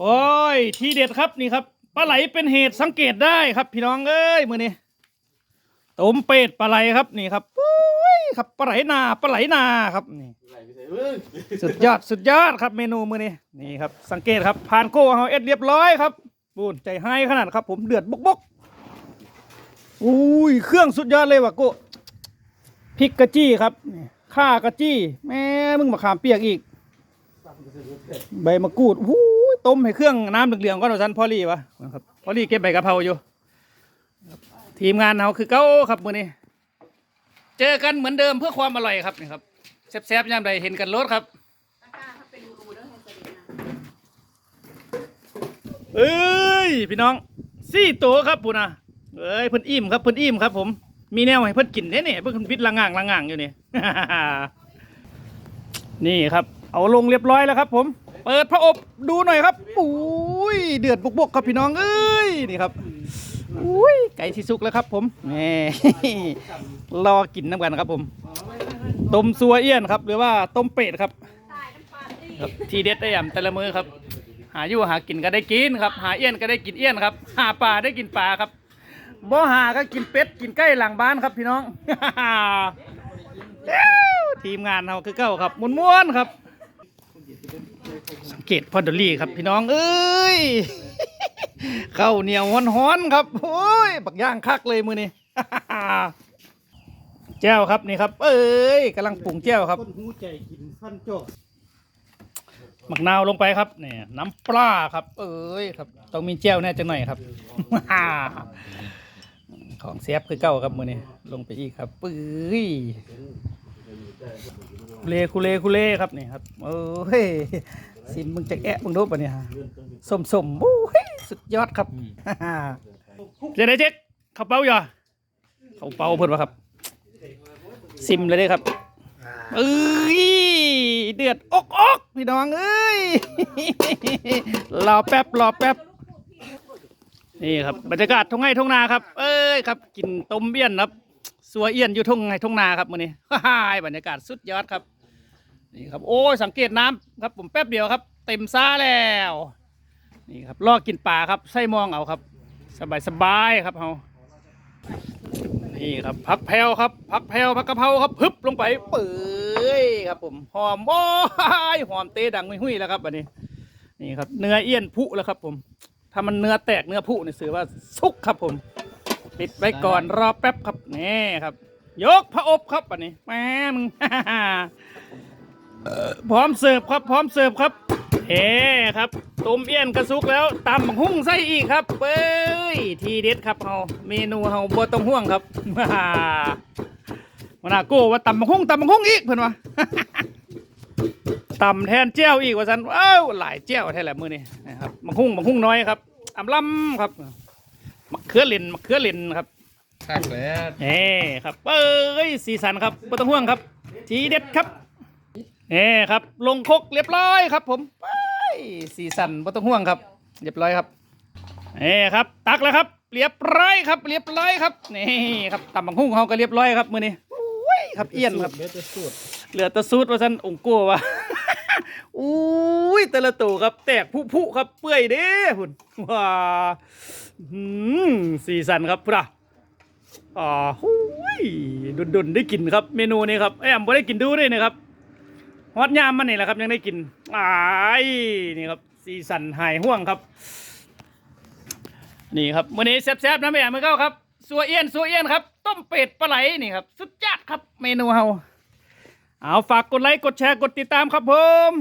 โอ้ย ทีเด็ดครับนี่ครับปลาไหลเป็นเหตุสังเกตได้ครับ พี่น้องเอ้ยมือนี้ต้มเป็ดปลาไหลครับนี่ครับโอ้ยครับปลาไหลนาปลาไหลนาครับนี่สุดยอดสุดยอดครับเมนูมือนี้นี่ครับ สังเกตครับผ่านโก้เฮาเอ็ดเรียบร้อยครับบูนใจให้ขนาดครับ ผมเดือดบกบกอุ้ยเครื่องสุดยอดเลยว่ะโก้พริกกะจี้ครับข่ากะจี้ แม่มึงมาขามเปียกอีก ใบมะกรูดหูย ต้มให้เครื่องน้ำเหลืองๆก่อนว่าซันพอลี่วะนะครับพอลี่เก็บใบกะเพราอยู่ครับทีมงานเราคือเก้าครับมือนี้ เจอกันเหมือนเดิมเพื่อความอร่อยครับนี่ครับแซ่บๆยามใดเห็นกันรถครับเอ้ยพี่น้องสี่ตัวครับปุ่นนะเอ้ยเพิ่นอิ่มครับเพิ่นอิ่มครับ ผม มีแนวให้เพิ่นกินแน่เนี่ยเพิ่นพิษละง่างละง่างอยู่นี่นี่ครับ เอาลงเรียบร้อยแล้วครับ ผม เปิดพระอบดูหน่อยครับอุ้ยเดือดบุกๆครับพี่น้องเอ้ยนี่ครับอุ้ยไก่ที่สุกแล้วครับ ผมแหมรอกินน้ำกันครับผมต้มซัวเอี้ยนครับ หรือว่าต้มเป็ดครับครับทีเด็ดได้ยำแต่ละมือครับ หาอยู่หากินก็ได้กินครับ หาเอี้ยนก็ได้กินเอี้ยนครับ หาปลาได้กินปลาครับบ่หาก็กินเป็ดกินไก่หลังบ้านครับพี่น้องทีมงานเราคือเก้าครับม้วนๆครับ สังเกตพอดอลลี่ครับพี่น้องเอ้ยข้าวเหนียวฮ้อนๆครับโอ้ยบักย่างคักเลยมือนี้แจ้วครับนี่ครับ เอ้ยกำลังปรุงแจ้วครับคนหูใจกินฟันโจกมะนาวลงไปครับเนี่ยน้ำปลาครับ เอ้ยครับ ต้องมีแจ้วแน่จังหน่อยครับของเสียบคือเก้าครับมือนี้ลงไปอีกครับปื้ย เลคุเลคุเลครับนี่ครับเอ้ยสินมึงจะแอะมึงรู้ปะเนี่ยสมสมๆโอ้ยสุดยอดครับจะได้เช็คเขาเป้าอยู่เขาเป้าเพิ่นวะครับ ซิมเลยเด้ครับเอ้ยเดือดอกอกพี่น้องเอ้ยรอแป๊บรอแป๊บนี่ครับบรรยากาศทุ่งไร่ทุ่งนาครับ เอ้ยครับ กินต้มเบี้ยนครับ สัวเอี้ยนอยู่ทุ่งไร่ทุ่งนาครับมื้อนี้ฮ่าบรรยากาศสุดยอดครับนี่ครับโอ้ยสังเกตน้ำครับผมแป๊บเดียวครับ เต็มซ่าแล้วนี่ครับลอกกินปลาครับไส้มองเอาครับ สบายสบายครับเฮานี่ครับผักแพรวครับผักแพรวผักกะเพราครับพึบลงไปเปื่อยครับผมหอมโอ้ยหอมเตะดังไม่หุ้ยแล้วครับอันนี้ นี่ครับเนื้อเอี้ยนผุแล้วครับผมถ้ามันเนื้อแตกเนื้อผุเนี่ยสือว่าสุกครับผม ปิดไว้ก่อนรอแป๊บครับนี่ครับ ยกพระอบครับอันนี้แม่มึงพร้อมเสิร์ฟครับ พร้อมเสิร์ฟครับเฮ้ครับต้มเอี้ยนกระซุกแล้วตำบักหุ่งใส่อีกครับเป้ยทีเด็ดครับเฮาเมนูเฮาบ่ต้องห่วงครับมานาโก้ว่าตำบักหุ่งตำบักหุ่งอีกเพิ่นว่าตำแทนเจ้าอีกว่าซั่นเอ้าหลายเจ้าแท้แหละมื้อนี้นะครับบักหุ่งบักหุ่งน้อยครับอำลำครับมะ เขือเล่นมะเขือเล่นครับคักแล้วเอ้ครับเอ้ยสีสันครับไม่ต้องห่วงครับ ทีเด็ดครับเอ้ครับ ลงครกเรียบร้อยครับ ผมเอ้ยสีสันไม่ต้องห่วงครับ เรียบร้อยครับเอ้ครับ ตักแล้วครับ เรียบร้อยครับ เรียบร้อยครับนี่ครับตำบังหุ่งเขาก็เรียบร้อยครับมือนี้อุ้ยครับเอี้ยนครับเบ็ดจะสูตรเหลือแตะซูดว่าฉันองค์กัววะ อุ้ยแต่ละตัวครับ แตกผุผุครับเปื่อยเด้หุ่นว้าหืมสีสันครับพุทธะอ่าหุยดุนดุนได้กินครับ เมนูนี้ครับไอ้ยอมบ่ได้กินดูด้วยนะครับฮอตยามมันนี่แหละครับ ยังได้กินอ้ายนี่ครับสีสันหายห่วงครับ นี่ครับมื้อนี้แซ่บๆนะแม่มือเก้าครับสัวเอี้ยนสัวเอี้ยนครับ ต้มเป็ดปลาไหลนี่ครับ สุดยอดครับ เมนูเฮาเอาฝากกดไลค์กดแชร์กดติดตามครับผม